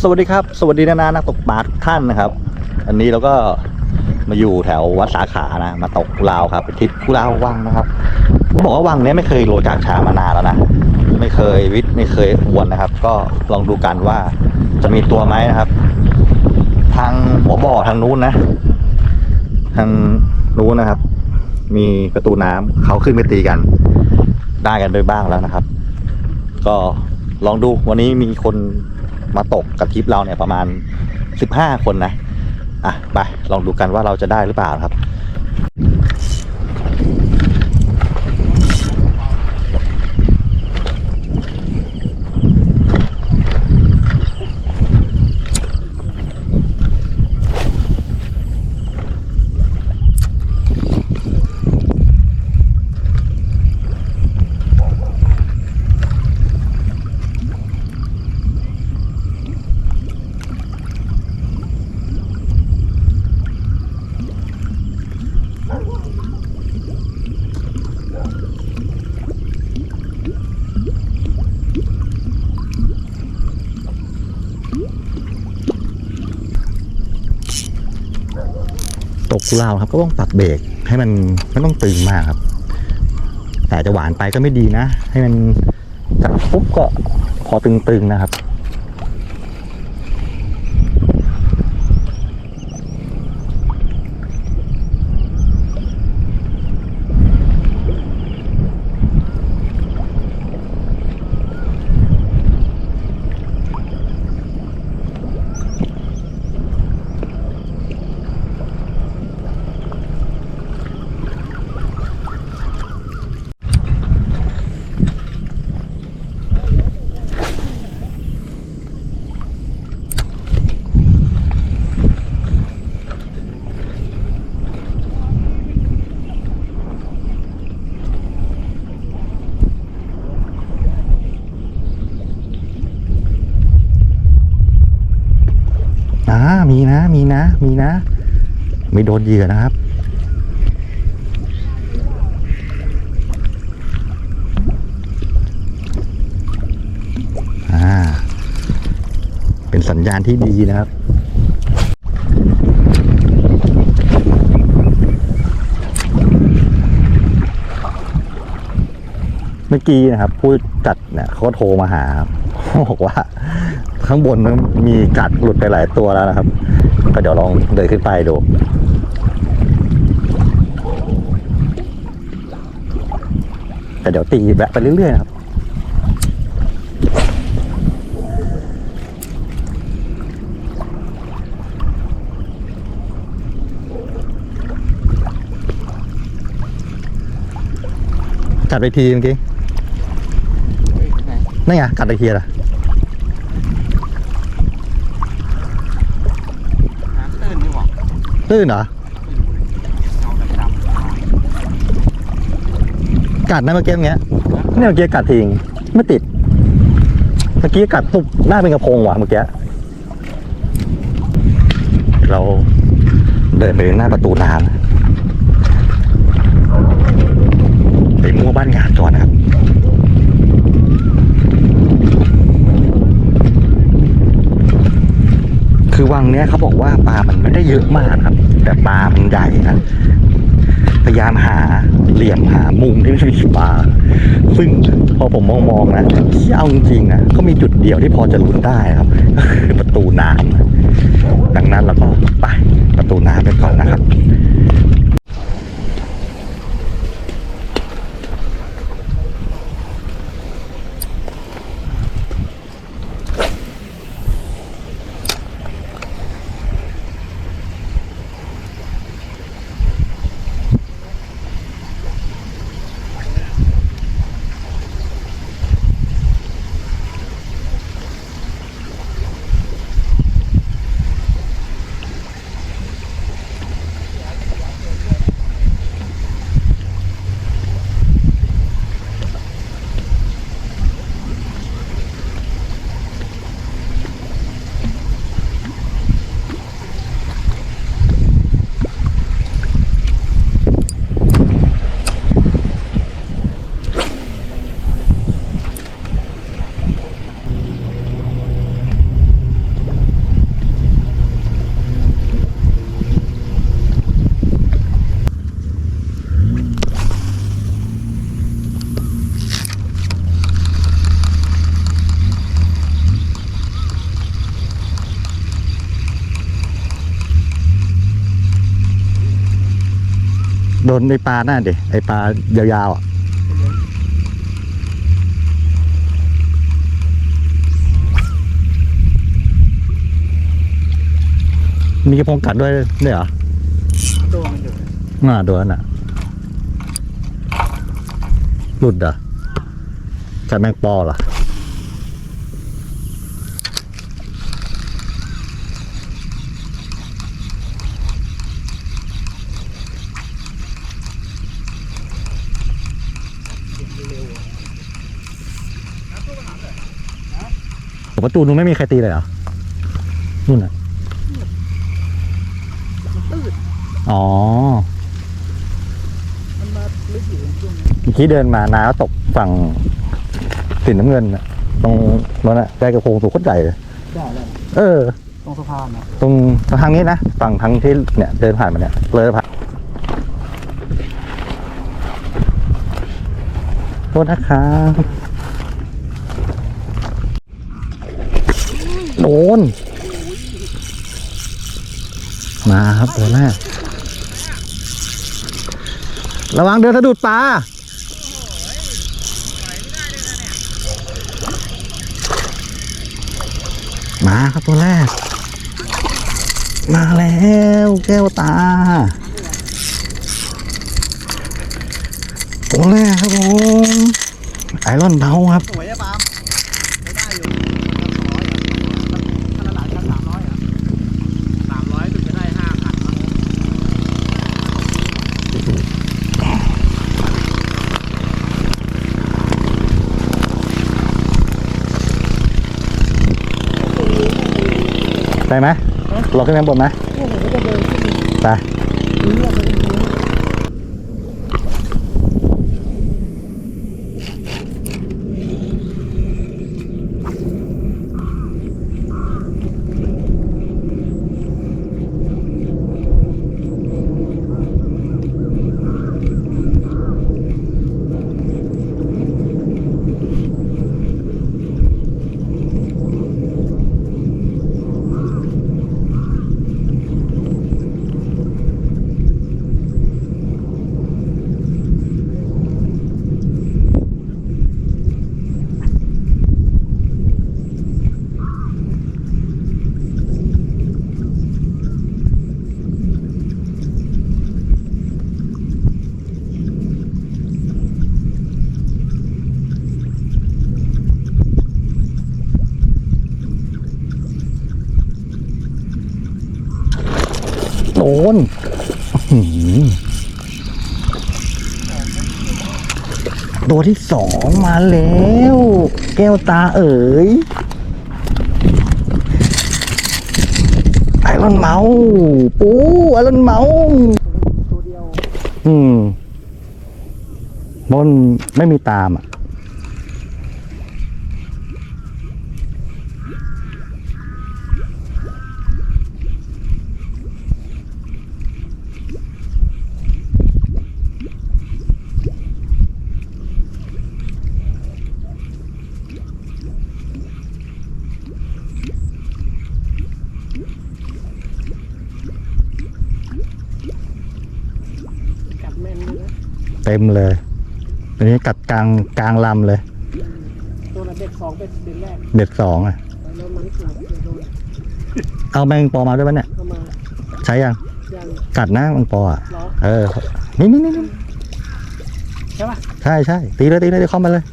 สวัสดีครับ สวัสดีนานานักตกปลาทุกท่านนะครับ อันนี้เราก็มาอยู่แถววัดสาขานะ มาตกลาวครับเป็นทริปคู่ลาววังนะครับผมบอกว่าวังเนี้ยไม่เคยโลจากชามานานแล้วนะไม่เคยวิทย์ไม่เคยอวนนะครับ ก็ลองดูกันว่าจะมีตัวไหมนะครับ ทางหัวบ่อทางนู้นนะ ทางนู้นนะครับ มีประตูน้ำเขาขึ้นไปตีกันได้กันไปบ้างแล้วนะครับ ก็ลองดูวันนี้มีคน มาตกกับทิปเราเนี่ยประมาณ 15 คนนะอะไปลองดูกันว่าเราจะได้หรือเปล่าครับ ตกกุลาครับก็ต้องปรับเบรกให้มันไม่ต้องตึงมากครับ แต่จะหวานไปก็ไม่ดีนะ ให้มันจับปุ๊บก็พอตึงๆนะครับ อ่า มีนะ มีนะ มีนะ ไม่โดนเหยื่อนะครับ อ่า เป็นสัญญาณที่ดีนะครับเมื่อกี้นะครับ ผู้จัดเนี่ยเขาโทรมาหาบอกว่า ข้างบนมันมีกัดหลุดไปหลายตัวแล้วนะครับ ก็เดี๋ยวลองเดินขึ้นไปดูแต่เดี๋ยวตีแวะไปเรื่อยๆนะครับกัดไปทีเมื่อกี้นั่นไงกัดไปทีละ น้ำตื้นนี่หว่า ตื้นเหรอเงาดำกัดนะเมื่อกี้เงี้ยเนี่ยเมื่อกี้กัดทิ้งไม่ติด เมื่อกี้กัดตุบหน้าเป็นกระพงว่ะเมื่อกี้เราเดินไปหน้าประตูน้ำไปมั่วบ้านงานก่อนนะครับ คือวังเนี้ยเขาบอกว่าปลามันไม่ได้เยอะมากครับ แต่ปลามันใหญ่นะพยายามหาเหลี่ยมหามุมที่ไม่มีปลาซึ่งพอผมมองมองๆนะที่เอาจริงๆนะก็มีจุดเดียวที่พอจะลุ้นได้ครับก็คือประตูน้ำดังนั้นเราก็ไปประตูน้ำไปก่อนนะครับ โดนไอปลาหน้าดิไอปลายาวๆอะมีกระพงกัดด้วยเนี่ยเหรอตัวมันอยู่อ่าโดนอะหลุดเหรอะกัดแมงปอเหรอ ประตูนู้นไม่มีใครตีเลยเหรอนู่นอะมันตื้นอ๋อมันมาลึกอยู่ช่วงนี้เมื่อกี้เดินมาน้าตกฝั่งสีน้ำเงินน่ะตรงนั้นน่ะได้กระโปรงตัวโคตรใหญ่เลยได้เลยเออ ตรงสะพานนะตรงทางนี้นะฝั่งทางที่เนี่ยเดินผ่านมาเนี่ยเลยผ่านโทษนะครับ โดน มาครับตัวแรกระวังเดินสะดุดปลามาครับตัวแรก มาแล้วแก้วตา ตัวแรกครับผมไอรอนเบาครับสวยปามได้อยู่สามร้อยอะถ้าละหลายชั้นสามร้อยอะสามร้อยถึงจะได้ห้าพันมั้ง ได้ไหมรอขึ้นข้างบนไหมโอ้โหก็เดินขึ้นไป ตัวที่สองมาแล้ว แก้วตาเอ๋ยไอรอนเมาส์ปูไอรอนเมาส์อืมบนไม่มีตามอะ กัดแม่นเลยนะ เต็มเลยอันนี้กัดกลางกลางลำเลย ตัวละเด็กสองเป็นเด็กแรกเด็ดสองอะ แล้วมันเกิดเดี๋ยวโดนเอาแมงปอมาด้วยปะเนี่ยเข้ามาใช้ยัง ยัง กัดนะแมงปออะล้อเออ นี่นี่นี่นี่ใช่ป่ะใช่ใช่ตีเลยตีเลยเดี๋ยวเข้ามาเลย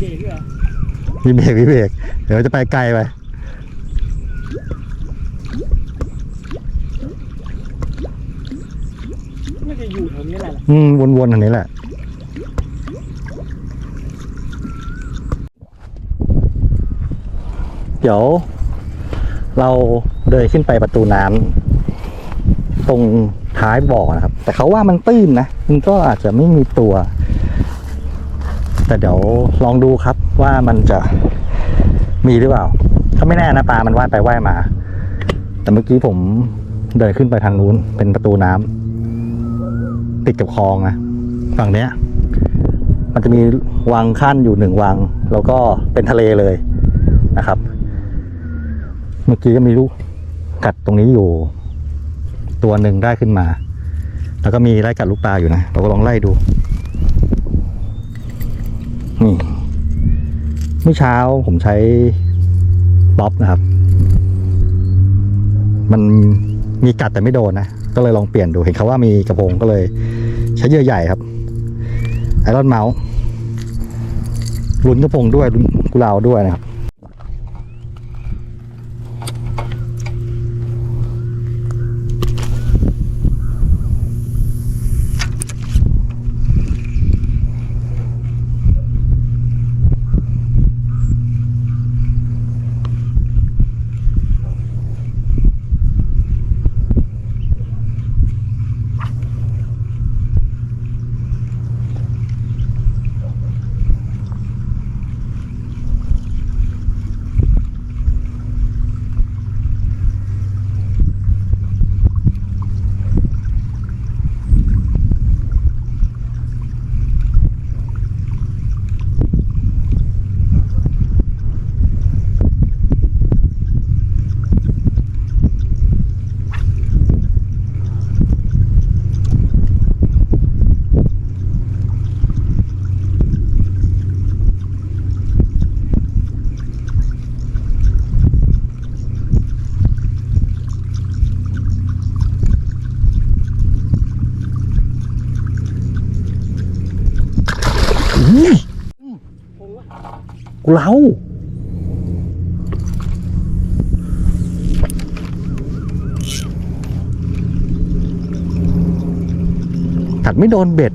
มี เด็กด้วยเหรอมีเบรกมีเบรกเดี๋ยวจะไปไกลไปน่าจะอยู่แถวนี้แหละอืมวนๆอันนี้แหละเดี๋ยว เราเดินขึ้นไปประตูน้ำตรงท้ายบ่อนะครับ แต่เขาว่ามันตื้นนะ มันก็อาจจะไม่มีตัว แต่เดี๋ยวลองดูครับว่ามันจะมีหรือเปล่าถ้าไม่แน่นะปลามันว่ายไปว่ายมา แต่เมื่อกี้ผมเดินขึ้นไปทางนู้นเป็นประตูน้ำติดกับคลองนะฝั่งเนี้ย มันจะมีวังขั้นอยู่หนึ่งวัง แล้วก็เป็นทะเลเลยนะครับ เมื่อกี้ก็มีลูกกัดตรงนี้อยู่ ตัวหนึ่งได้ขึ้นมา แล้วก็มีไล่กัดลูกปลาอยู่นะ เราก็ลองไล่ดู นี่เมื่อเช้าผมใช้ป๊อปนะครับ มันมีกัดแต่ไม่โดนนะ ก็เลยลองเปลี่ยนดูเห็นเขาว่ามีกระพงก็เลย ใช้เยื่อใหญ่ครับไอรอนเมาส์ลุ้นกระพงด้วยลุ้นกุลาวด้วยนะครับ อุ้ยกุ เรา กัดไม่โดนเบ็ด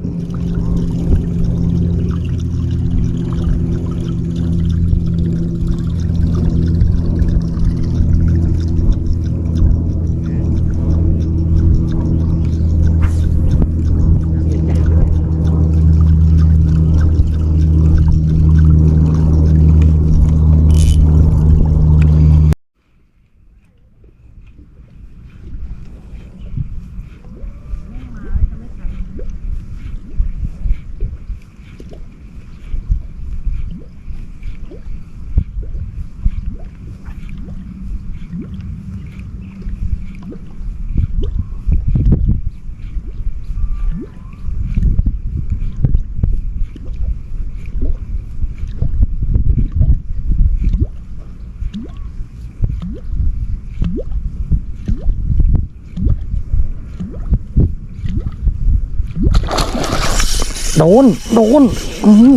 ดน โดน อือหือ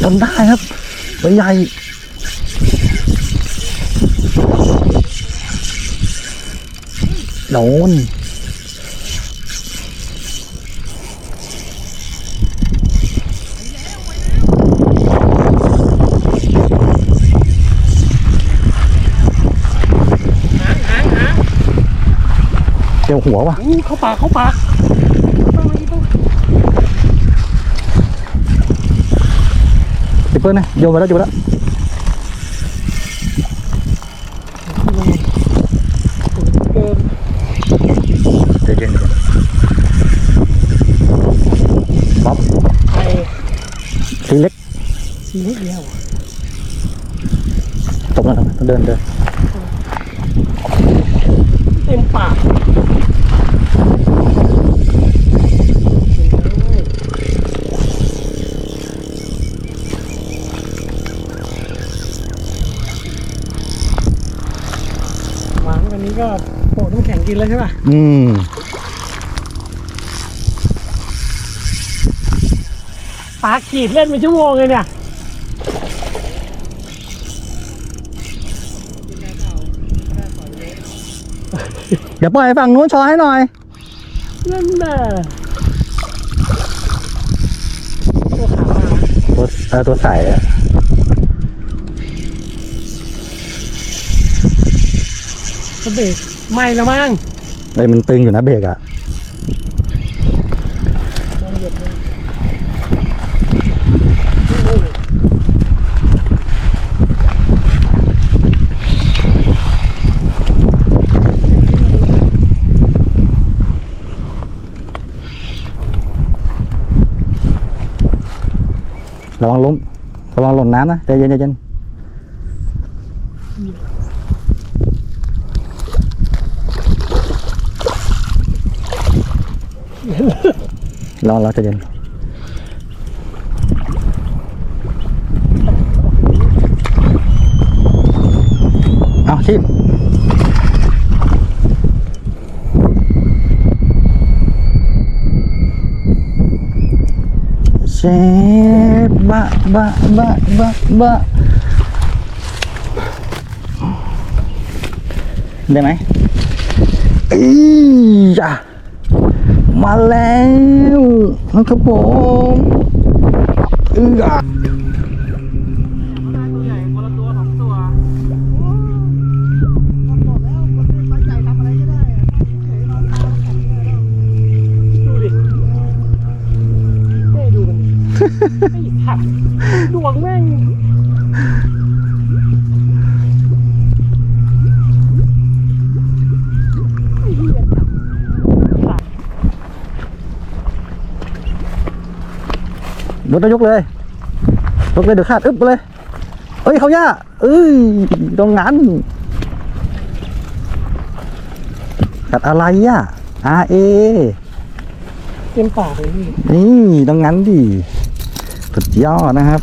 โดนได้ครับตัวใหญ่โดนหางหางหางเกี่ยวหัวว่ะเข้าปากเข้าปากต้องมาอีกต้อง ติปเปิ้ลนะโยนมาแล้วโยนมาแล้ว เกิน ใจเย็นๆป๊อป ไอ้ ทีเล็ก ทีนิดเดียว ตบกันครับเดินเดิน เต็มปากหวานวันนี้ก็โปะน้ำแข็ง กินแล้วใช่ป่ะ อืมปากขีดเล่นเป็นชั่วโมงเลยเนี่ย เดี๋ยวปล่อยฝั่งนู้นชอให้หน่อย นั่นน่ะตัวขาวมาตัวเออตัวใสอะก็เบรก ไม่แล้วมั้งไอ้มันตึงอยู่นะเบรกอะระวังล้มระวังหล่นน้ำนะใจเย็นใจเย็น รอรอใจเย็นเอาชีพเชฟบะบะบะบะบะได้ไหมอีจ้ะ มาแล้วนะครับผมอืออะตัวใหญ่คนละตัวสองตัวดูดิเต้ดูมันไอ้ถัดดวงแม่ง ยกเลยยกเลยยกเลยเดี๋ยวขาดอึ๊บไปเลย เอ้ยเขาย่าเอ้ยตรงนั้นกัดอะไรอะ R A เต็มปากเลยพี่นี่ตรงนั้นดิสุดยอดนะครับ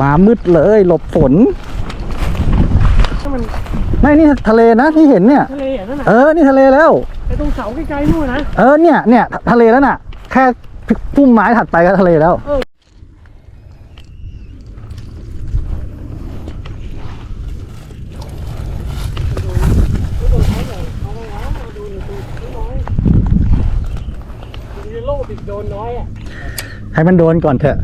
มามืดเลยหลบฝนถ้ามันไม่นี่ทะเลนะที่เห็นเนี่ย ทะเลอะนั่นน่ะ เออ นี่ทะเลแล้วไอ้ต รงเสาไกลๆนู่นนะ เออเนี่ยเนี่ยทะเลแล้วน่ะ แค่พุ่มไม้ถัดไปก็ทะเลแล้วมีโล่บิดโดนน้อยอะให้มันโดนก่อนเถอะ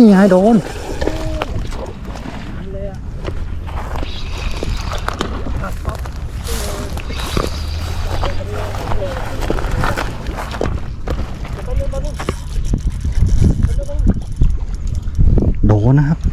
นี่ไงโดนโดนนะครับ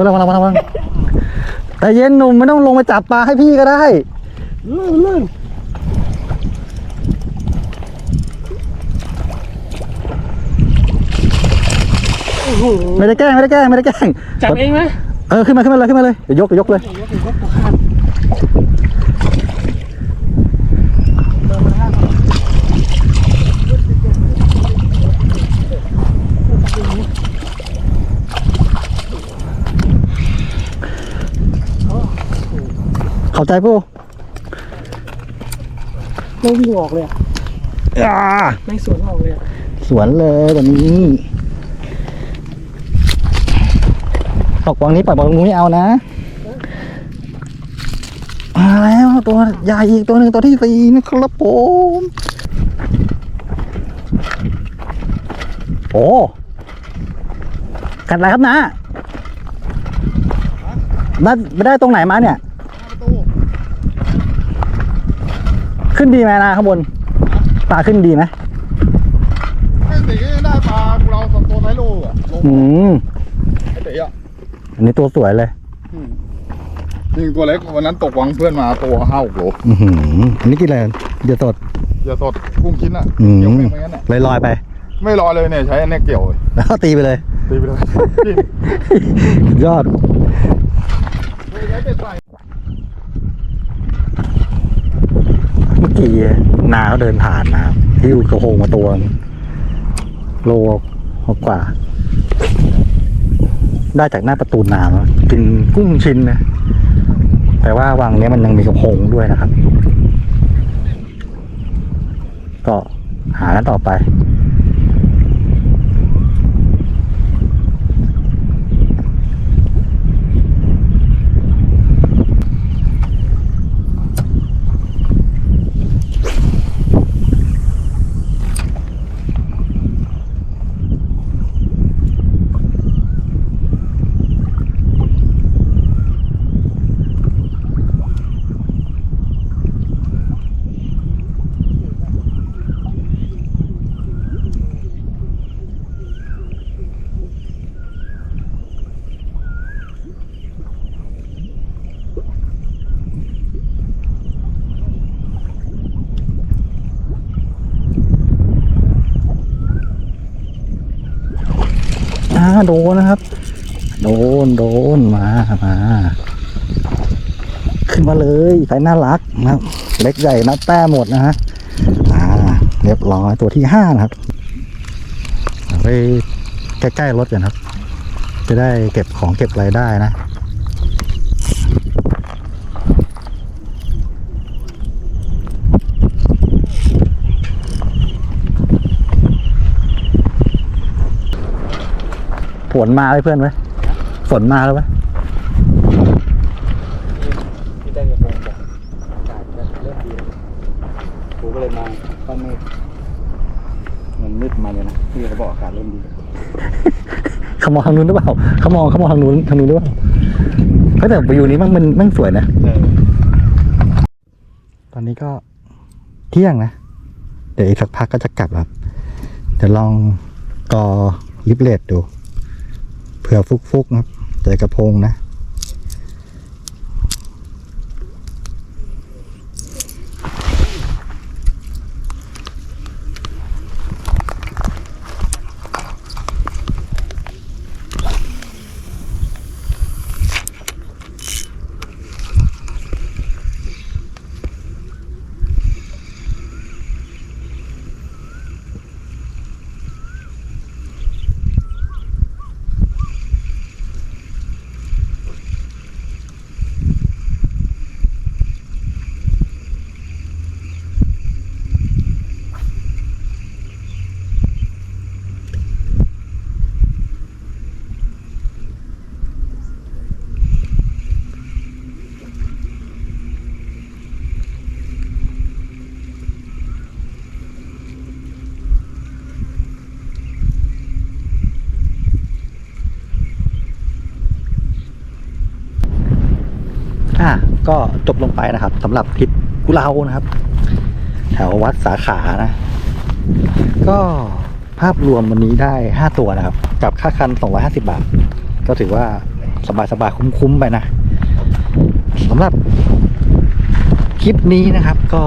ออระวังระวังระวังแต่เย็นหนุ่มไม่ต้องลงไปจับปลาให้พี่ก็ได้ลื่นลื่นไม่ได้แกล้งไม่ได้แกล้งไม่ได้แกล้งจับเองไหมเออขึ้นมาขึ้นมาเลยขึ้นมาเลยเดี๋ยวยกเดี๋ยวยกเลย ยกยกตัวขาด เข้าใจปูไม่วิ่งออกเลยอะอ่าไม่สวนออกเลยอะสวนเลยแบบนี้ตกวังนี้ปล่อยบอลตรงนู้นไม่เอานะมาแล้วตัวใหญ่อีกตัวหนึ่งตัวที่สี่นะครับผมโอ้กัดอะไรครับนะได้ไม่ได้ตรงไหนมาเนี่ย ขึ้นดีไหมนะข้างบนปลาขึ้นดีไหมไอ้ตีได้ปลากูเราสองตัวไซโลอะลงอืมไอ้ตีอะอันนี้ตัวสวยเลยยิงตัวเล็กวันนั้นตกวังเพื่อนมาตัวห้าหกโลอือหืออันนี้กินอะไรเดี๋ยวสดอย่าสดกุ้งชิ้นอะอืมเกี่ยวไม่งั้นอะลอยลอยๆไป ไม่รอเลยเนี่ยใช้อันเนี้ยเกี่ยวเลยแล้วก็ตีไปเลย ตีไปเลยจริงยอดใช้เป็ดใส่ กี้นาเขาเดินผ่านนะครับที่กระโปงมาตัวโลกว่า ได้จากหน้าประตูน้ำกินกุ้งชิ้นนะแต่ว่าวังนี้มันยังมีกระพงด้วยนะครับ ก็หากันต่อไป โดนนะครับ โดนโดนมามาขึ้นมาเลยไฟน่ารักนะครับ เล็กใหญ่นับแต้หมดนะฮะอ่าเรียบร้อยตัวที่ห้านะครับไปใกล้ๆรถกันครับ จะได้เก็บของเก็บอะไรได้นะ นมาเลยเพื่อนไหมฝนมาแล้วไหมที่ได้กระโปรงบอกอากาศจะเริ่มดีกูก็เลยมองก้อนเมฆมันมืดมาเลยนะพี่เขาบอกอากาศเริ่มดีเขามองทางนู้นหรือเปล่าเขามองเขามองทางนู้นทางนู้นหรือเปล่าเฮ้ยแต่วิวนี้มันมันมันสวยนะเออตอนนี้ก็เที่ยงนะ เดี๋ยวอีกสักพักก็จะกลับครับเดี๋ยวลองกอลิปเลตดูเผื่อฟุกๆนะครับเจอกระพงนะ อะ ก็จบลงไปนะครับสำหรับทริปกุเลานะครับ แถววัดสาขานะ ก็ภาพรวมวันนี้ได้ห้าตัวนะครับ กับค่าคันสองร้อยห้าสิบาท ก็ถือว่าสบายๆคุ้ม ๆ ไปนะสำหรับคลิปนี้นะครับก็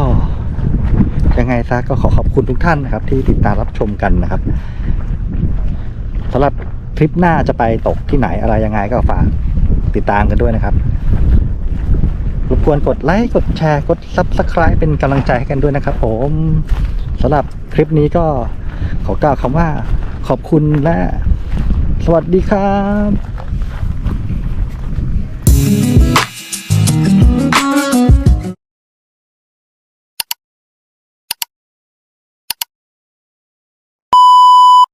ยังไงซะก็ขอขอบคุณทุกท่านนะครับ ที่ติดตามรับชมกันนะครับสำหรับทริปหน้าจะไปตกที่ไหนอะไรยังไงก็ฝากติดตามกันด้วยนะครับ รบกวนกดไลค์กดแชร์กดซับสไคร b e เป็นกำลังใจให้กันด้วยนะครับ ผมสำหรับคลิปนี้ก็ขอกล่าวคำว่าขอบคุณและ สวัสดีครับ